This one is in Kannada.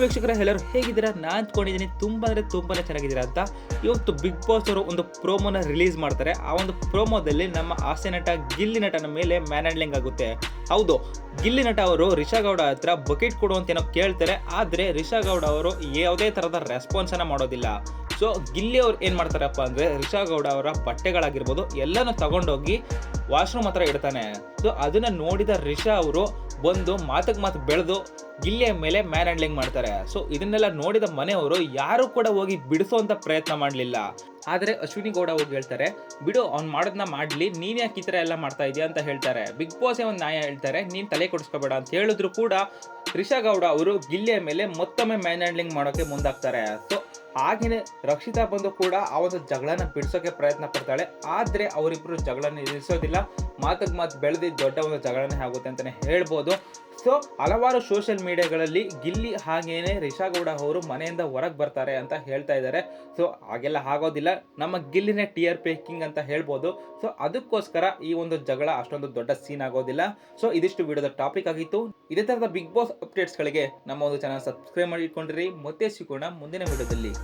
ವೀಕ್ಷಕರ, ಎಲ್ಲರೂ ಹೇಗಿದ್ದೀರಾ? ನಾನು ಅಂದ್ಕೊಂಡಿದ್ದೀನಿ ತುಂಬ ಅಂದರೆ ತುಂಬಾನೇ ಚೆನ್ನಾಗಿದ್ದೀರಾ ಅಂತ. ಇವತ್ತು ಬಿಗ್ ಬಾಸ್ ಅವರು ಒಂದು ಪ್ರೋಮೋನ ರಿಲೀಸ್ ಮಾಡ್ತಾರೆ. ಆ ಒಂದು ಪ್ರೋಮೋದಲ್ಲಿ ನಮ್ಮ ಹಾಸ್ಯ ನಟ ಗಿಲ್ಲಿ ನಟನ ಮೇಲೆ ಮ್ಯಾನ್ ಹ್ಯಾಂಡ್ಲಿಂಗ್ ಆಗುತ್ತೆ. ಹೌದು, ಗಿಲ್ಲಿ ನಟ ಅವರು ರಿಷಾ ಗೌಡ ಹತ್ರ ಬಕೆಟ್ ಕೊಡು ಅಂತ ಏನೋ ಕೇಳ್ತಾರೆ. ಆದರೆ ರಿಷಾ ಗೌಡ ಅವರು ಯಾವುದೇ ಥರದ ರೆಸ್ಪಾನ್ಸನ್ನು ಮಾಡೋದಿಲ್ಲ. ಸೊ ಗಿಲ್ಲಿ ಅವ್ರು ಏನು ಮಾಡ್ತಾರಪ್ಪ ಅಂದರೆ, ರಿಷಾ ಗೌಡ ಅವರ ಬಟ್ಟೆಗಳಾಗಿರ್ಬೋದು, ಎಲ್ಲನೂ ತಗೊಂಡೋಗಿ ವಾಶ್ರೂಮ್ ಹತ್ರ ಇಡ್ತಾನೆ. ಸೊ ಅದನ್ನು ನೋಡಿದ ರಿಷಾ ಅವರು ಬಂದು ಮಾತಕ್ಕೆ ಮಾತು ಬೆಳೆದು ಗಿಲ್ಲಿಯ ಮೇಲೆ ಮ್ಯಾನ್ ಹ್ಯಾಂಡ್ಲಿಂಗ್ ಮಾಡ್ತಾರೆ. ಸೊ, ಇದನ್ನೆಲ್ಲ ನೋಡಿದ ಮನೆಯವರು ಯಾರು ಕೂಡ ಹೋಗಿ ಬಿಡಿಸುವಂತ ಪ್ರಯತ್ನ ಮಾಡಲಿಲ್ಲ. ಆದರೆ ಅಶ್ವಿನಿ ಗೌಡ ಹೋಗಿ ಹೇಳ್ತಾರೆ, ಬಿಡು, ಅವ್ನು ಮಾಡೋದನ್ನ ಮಾಡಲಿ, ನೀನು ಯಾಕೆ ಈ ಥರ ಎಲ್ಲ ಮಾಡ್ತಾ ಇದೆಯಾ ಅಂತ ಹೇಳ್ತಾರೆ. ಬಿಗ್ ಬಾಸೇ ಒಂದು ನ್ಯಾಯ ಹೇಳ್ತಾರೆ, ನೀನು ತಲೆ ಕೊಡಿಸ್ಕೋಬೇಡ ಅಂತ ಹೇಳಿದ್ರು ಕೂಡ ರಿಷಾ ಗೌಡ ಅವರು ಗಿಲ್ಲೆಯ ಮೇಲೆ ಮತ್ತೊಮ್ಮೆ ಮ್ಯಾನ್ ಹ್ಯಾಂಡ್ಲಿಂಗ್ ಮಾಡೋಕ್ಕೆ ಮುಂದಾಗ್ತಾರೆ. ಸೊ, ಹಾಗೇನೆ ರಕ್ಷಿತಾ ಬಂದು ಕೂಡ ಆ ಒಂದು ಜಗಳನ ಬಿಡಿಸೋಕೆ ಪ್ರಯತ್ನ ಪಡ್ತಾಳೆ. ಆದರೆ ಅವರಿಬ್ಬರು ಜಗಳನ ಎದುರಿಸೋದಿಲ್ಲ. ಮಾತಕ್ಕೆ ಮಾತು ಬೆಳೆದು ದೊಡ್ಡ ಒಂದು ಜಗಳನೇ ಆಗುತ್ತೆ ಅಂತಲೇ ಹೇಳ್ಬೋದು. ಸೊ ಹಲವಾರು ಸೋಷಿಯಲ್ ಮೀಡಿಯಾಗಳಲ್ಲಿ ಗಿಲ್ಲಿ ಹಾಗೇನೆ ರಿಷಾ ಗೌಡ ಅವರು ಮನೆಯಿಂದ ಹೊರಗೆ ಬರ್ತಾರೆ ಅಂತ ಹೇಳ್ತಾ ಇದ್ದಾರೆ. ಸೊ ಹಾಗೆಲ್ಲ ಆಗೋದಿಲ್ಲ. ನಮ್ಮ ಗಿಲ್ಲಿನೇ ಟಿಯರ್ ಪೇಕಿಂಗ್ ಅಂತ ಹೇಳ್ಬೋದು. ಸೊ ಅದಕ್ಕೋಸ್ಕರ ಈ ಒಂದು ಜಗಳ ಅಷ್ಟೊಂದು ದೊಡ್ಡ ಸೀನ್ ಆಗೋದಿಲ್ಲ. ಸೊ ಇದಿಷ್ಟು ವಿಡಿಯೋದ ಟಾಪಿಕ್ ಆಗಿತ್ತು. ಇದೇ ಥರದ ಬಿಗ್ ಬಾಸ್ ಅಪ್ಡೇಟ್ಸ್ಗಳಿಗೆ ನಮ್ಮ ಒಂದು ಚಾನಲ್ ಸಬ್ಸ್ಕ್ರೈಬ್ ಮಾಡಿ ಮತ್ತೆ ಸಿಗೋಣ ಮುಂದಿನ ವಿಡಿಯೋದಲ್ಲಿ.